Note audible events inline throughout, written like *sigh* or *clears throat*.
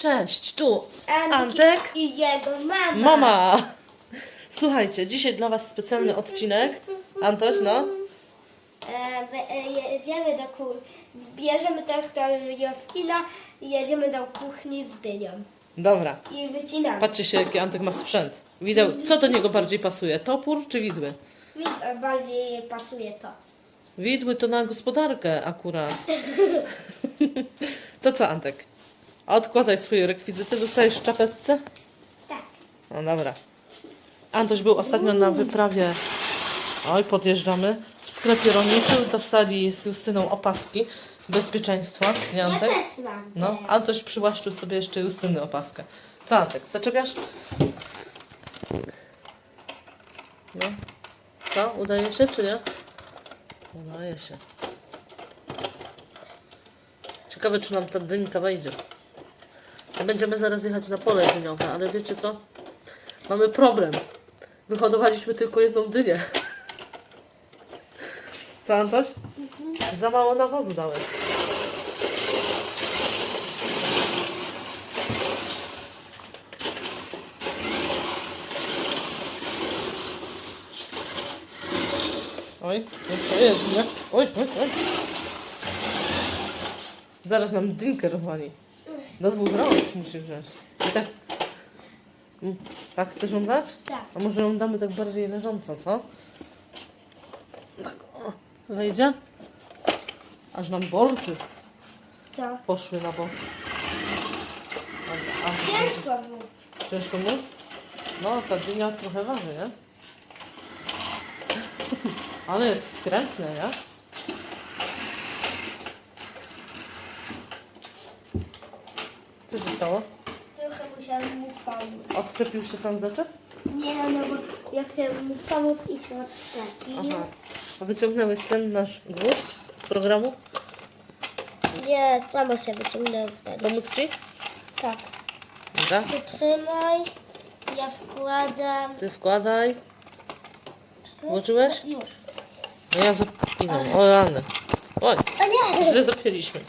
Cześć, tu Antek Antek, i jego mama. mama. Słuchajcie, dzisiaj dla Was specjalny odcinek. Antoś, no. E, e, jedziemy do kuchni. Bierzemy traktor Joskina i jedziemy do kuchni z dynią. Dobra, I wycinamy. patrzcie się, jaki Antek ma sprzęt. Wideł, co do niego bardziej pasuje? Topór czy widły? Mi bardziej pasuje to. Widły to na gospodarkę akurat. *laughs* To co, Antek? Odkładaj swoje rekwizyty, zostajesz w czapeczce? Tak. No dobra. Antoś był ostatnio na wyprawie. Oj, podjeżdżamy. W sklepie rolniczym dostali z Justyną opaski bezpieczeństwa. Nie, Ja Antek? też mam. No. Antoś przywłaszczył sobie jeszcze Justyny opaskę. Co, Antek, zaczepiasz? No. Co, udaje się, czy nie? Udaje się. Ciekawe, czy nam ta dynka wejdzie. Będziemy zaraz jechać na pole dyniowe, ale wiecie co? Mamy problem. Wyhodowaliśmy tylko jedną dynię. Co, Antoś? Za mało nawozu dałeś. Oj, nie przejedź mnie. Oj, oj, oj. Zaraz nam dynkę rozwali. Do dwóch rąk musisz wziąć. I tak... Mm, Tak chcesz ją dać? Tak. A może ją damy tak bardziej leżąco, co? Tak, o. Wejdzie? Aż nam borty Co? poszły na bok. Dobra, a Ciężko mu. ciężko mu? No, ta dynia trochę waży, nie? *laughs* Ale skrętne, nie? Co się stało? Trochę musiałem mu pomóc. Odczepił się sam zaczep? Nie, no bo ja chcę mu pomóc i się odszczepi. Aha. A wyciągnąłeś ten nasz gwóźdź programu? Nie, samo się wyciągnąłem wtedy. Pomóc ci? Tak. Dobra. Wytrzymaj. Ja wkładam. Ty wkładaj. Włożyłeś? Już. No ja zapinam. O rany. Oj, O nie! źle zapięliśmy.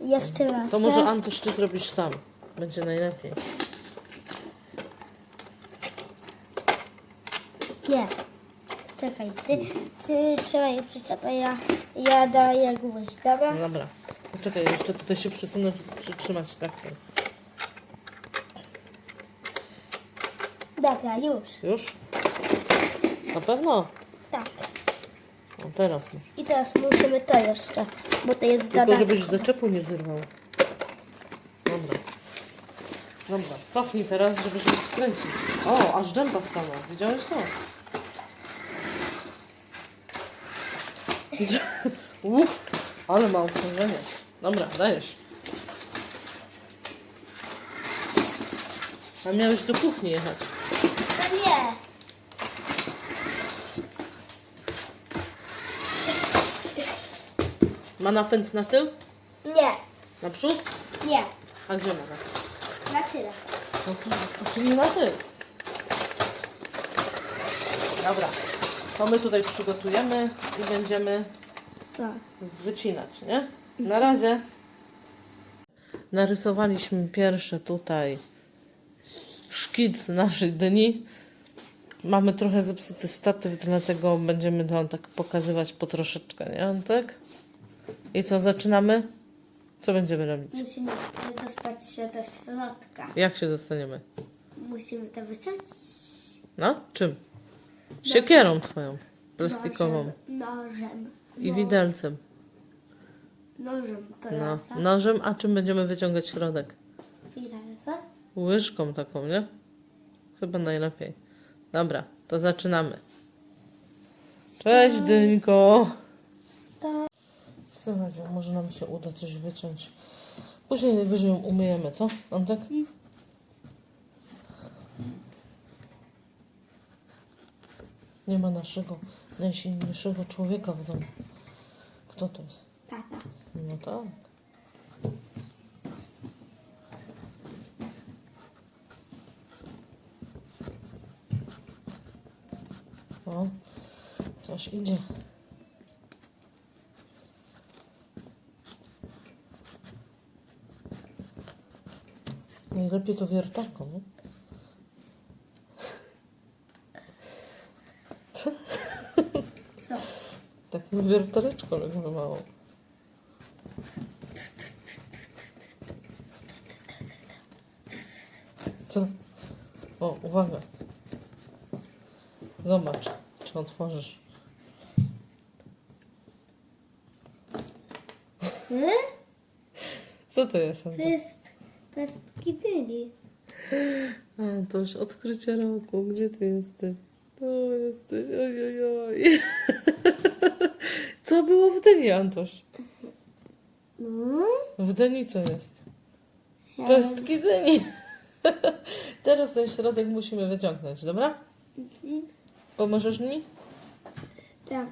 Jeszcze raz. To może Teraz- Antoś ty zrobisz sam. Będzie najlepiej. Nie. Czekaj, ty, ty trzymaj przyczepę, ja, ja daję gwóźdź, dobra? No dobra. Poczekaj, jeszcze tutaj się przesunąć, przytrzymać tak. Dobra, już. Już? Na pewno? No teraz już. I teraz musimy to jeszcze, bo to jest Tylko dodatek. żebyś zaczepu nie wyrwał. Dobra. Dobra, cofnij teraz, żebyś mógł skręcić. O, aż dęba stanął. Widziałeś to? Widzia- Uch, ale ma obciążenie. Dobra, dajesz. A miałeś do kuchni jechać. No nie. Ma napęd na tył? Nie. Naprzód? Nie. A gdzie ma napęd? Na tyle. No to, to czyli na tył. Dobra. To my tutaj przygotujemy i będziemy Co? wycinać, nie? Na razie. Narysowaliśmy pierwsze tutaj szkic naszej dni. Mamy trochę zepsuty statyw, dlatego będziemy to tak pokazywać po troszeczkę, nie Antek? I co, zaczynamy? Co będziemy robić? Musimy dostać się do środka. Jak się dostaniemy? Musimy to wyciąć. No? Czym? Siekierą twoją, plastikową. Nożem. Nożem. I widelcem. Nożem to No, tak? nożem, a czym będziemy wyciągać środek? Widelce? Łyżką taką, nie? Chyba najlepiej. Dobra, to zaczynamy. Cześć, Dynko. Słuchajcie, może nam się uda coś wyciąć. Później najwyżej ją umyjemy, co? Antek? Nie ma naszego najsilniejszego człowieka w domu. Kto to jest? tata. No tak. O, coś idzie. Najlepiej to wiertarką. Co? Co? Tak wiertareczką jakby mało. Co? O, uwaga. Zobacz, czy otworzysz. Hmm? Co to jest? To jest pestki dyni. A, to już odkrycie roku. Gdzie ty jesteś? Tu jesteś. Oj, oj, oj. Co było w Dyni, Antoś? No. W Dyni co jest? Pestki Dyni. Teraz ten środek musimy wyciągnąć, dobra? Pomożesz mi? Tak.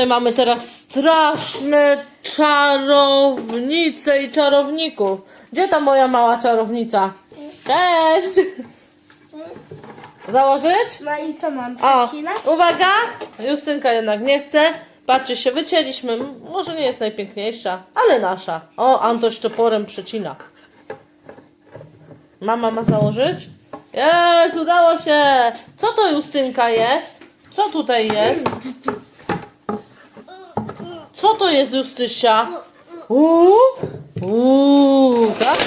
Tutaj mamy teraz straszne czarownice i czarowników. Gdzie ta moja mała czarownica? Cześć! Założyć? No i co mam? O, Przecinać? uwaga! Justynka jednak nie chce. Patrzcie się, wycięliśmy. Może nie jest najpiękniejsza, ale nasza. O, Antoś toporem przecina. Mama ma założyć? Jest, udało się! Co to Justynka jest? Co tutaj jest? Co to jest Justysia? Uuu, uuu, tak?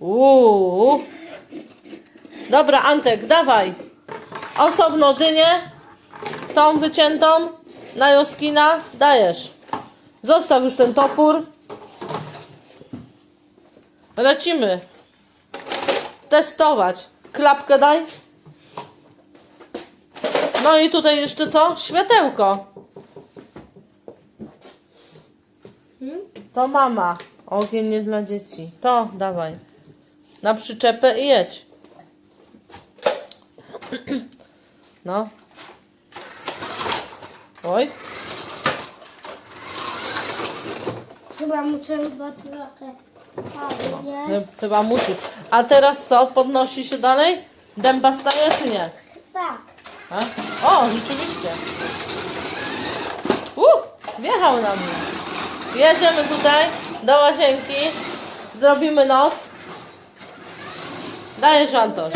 Uuu. Dobra, Antek, dawaj. Osobno dynię, tą wyciętą, na Joskina, dajesz. Zostaw już ten topór. Lecimy. Testować. Klapkę daj. No i tutaj jeszcze co? Światełko. To mama. Ogień nie dla dzieci. To dawaj. Na przyczepę i jedź. *clears throat* No. Oj. Chyba muszę go trochę Chy- podnieść. Chyba musi. A teraz co? Podnosi się dalej? Dęba staje czy nie? Tak. A? O, rzeczywiście. Uh, wjechał na mnie. Jedziemy tutaj do łazienki. Zrobimy noc. Dajesz Antoś.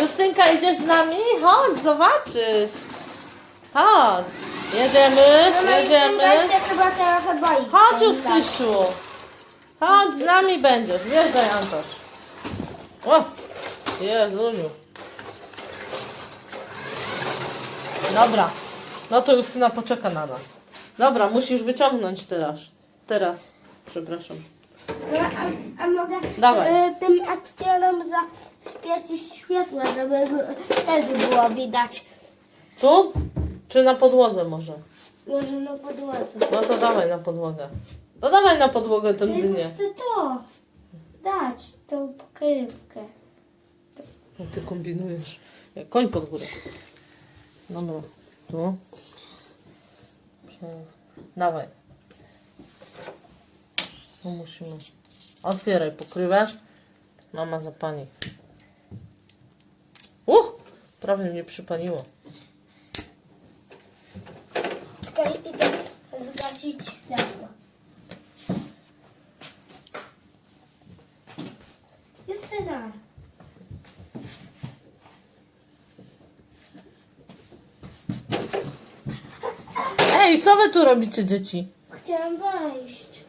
Justynka, idziesz z nami? Chodź, zobaczysz. Chodź. Jedziemy, jedziemy. Chodź, Justysiu. Chodź, z nami będziesz. Wjeżdżaj, Antoś. O, Jezuniu. Dobra. No to Justyna poczeka na nas. Dobra, musisz wyciągnąć teraz. Teraz. Przepraszam. No, a, a mogę Dawaj. e, tym akcjonom zaświecić światło, żeby go- też było widać. Tu? Czy na podłodze może? Może na podłodze. No to dawaj na podłogę. No dawaj na podłogę tę Ja dynię. chcę to dać, tą pokrywkę. No ty kombinujesz. Jak Koń pod górę. Dobra. Tu. Dawaj. Tu musimy. Otwieraj pokrywę. Mama zapani. Uh! Prawie mnie przypaliło. Czekaj, idę zgasić światło. Justyna. Ej, co wy tu robicie, dzieci? Chciałam wejść.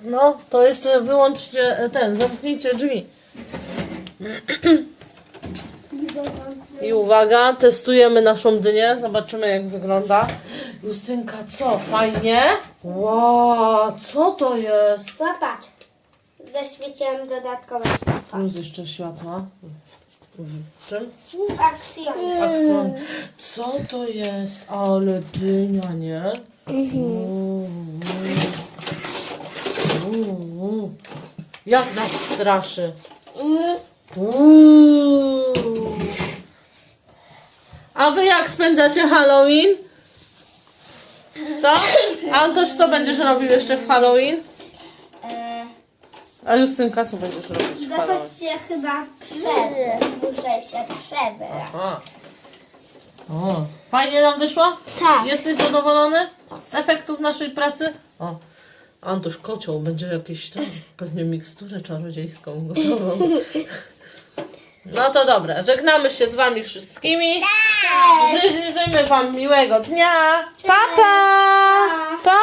No, to jeszcze wyłączcie e, ten, zamknijcie drzwi. I uwaga, testujemy naszą dynię, zobaczymy jak wygląda. Justynka, co, fajnie? Wow, co to jest? Zobacz. Zaświeciłam dodatkowe światło. Plus jeszcze światła. W, czym? Akcjon. Akson. Co to jest? Ale dynia, nie? Uuu. Uuu. Jak nas straszy. Uuu. A wy jak spędzacie Halloween? Co? Antoś, co będziesz robił jeszcze w Halloween? A Justynka, co będziesz robić Halloween? Zobaczcie chyba przebrać. Muszę się przebrać. O, fajnie nam wyszło? Tak. Jesteś zadowolony z efektów naszej pracy? O, Antoś kocioł, będzie jakieś tam, pewnie miksturę czarodziejską gotową. *laughs* No to dobra, żegnamy się z wami wszystkimi. Życzymy wam miłego dnia. Pa, pa! Pa!